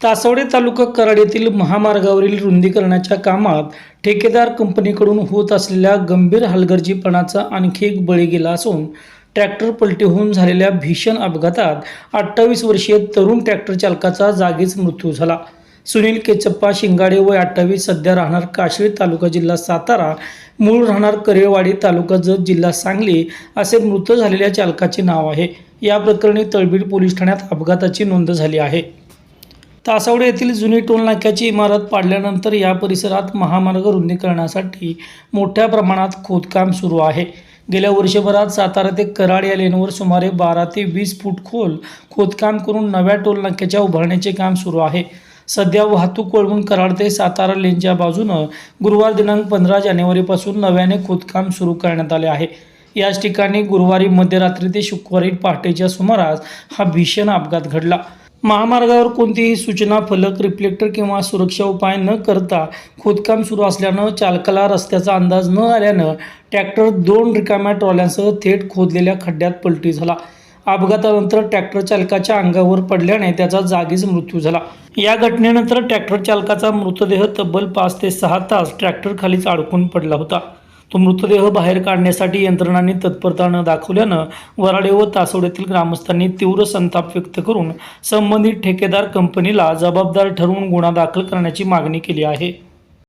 तासवडे तालुका कराड येथील महामार्गावरील रुंदीकरणाच्या कामात ठेकेदार कंपनीकडून होत असलेल्या गंभीर हलगर्जीपणाचा आणखी एक बळी गेला असून ट्रॅक्टर पलटी होऊन झालेल्या भीषण अपघातात अठ्ठावीस वर्षीय तरुण ट्रॅक्टर चालकाचा जागीच मृत्यू झाला. सुनील केचप्पा शिंगाडे वय अठ्ठावीस सध्या राहणार काश्मीर तालुका जिल्हा सातारा मूळ राहणार करेवाडी तालुका जत जिल्हा सांगली असे मृत झालेल्या चालकाचे नाव आहे. या प्रकरणी तळबीड पोलीस ठाण्यात अपघाताची नोंद झाली आहे. तासावडे येथील जुनी टोल नाक्याची इमारत पाडल्यानंतर या परिसरात महामार्ग रुंदीकरणासाठी मोठ्या प्रमाणात खोदकाम सुरू आहे. गेल्या वर्षभरात सातारा ते कराड या लेनवर सुमारे बारा ते वीस फूट खोल खोदकाम करून नव्या टोल नाक्याच्या उभारण्याचे काम सुरू आहे. सध्या वाहतूक वळवून कराड ते सातारा लेनच्या बाजूनं गुरुवार दिनांक पंधरा जानेवारीपासून नव्याने खोदकाम सुरू करण्यात आले आहे. याच ठिकाणी गुरुवारी मध्यरात्री ते शुक्रवारी पहाटेच्या सुमारास हा भीषण अपघात घडला. महामार्गावर कोणतीही सूचना फलक रिफ्लेक्टर किंवा सुरक्षा उपाय न करता खोदकाम सुरू असल्यानं चालकाला रस्त्याचा अंदाज न आल्यानं ट्रॅक्टर दोन रिकाम्या ट्रॉल्यांसह थेट खोदलेल्या खड्ड्यात पलटी झाला. अपघातानंतर ट्रॅक्टर चालकाच्या अंगावर पडल्याने त्याचा जागीच मृत्यू झाला. या घटनेनंतर ट्रॅक्टर चालकाचा मृतदेह तब्बल पाच ते सहा तास ट्रॅक्टरखालीच अडकून पडला होता. तो मृतदेह बाहेर काढण्यासाठी यंत्रणांनी तत्परता न दाखवल्यानं वराडे व तासवड्यातील ग्रामस्थांनी तीव्र संताप व्यक्त करून संबंधित ठेकेदार कंपनीला जबाबदार ठरवून गुन्हा दाखल करण्याची मागणी केली आहे.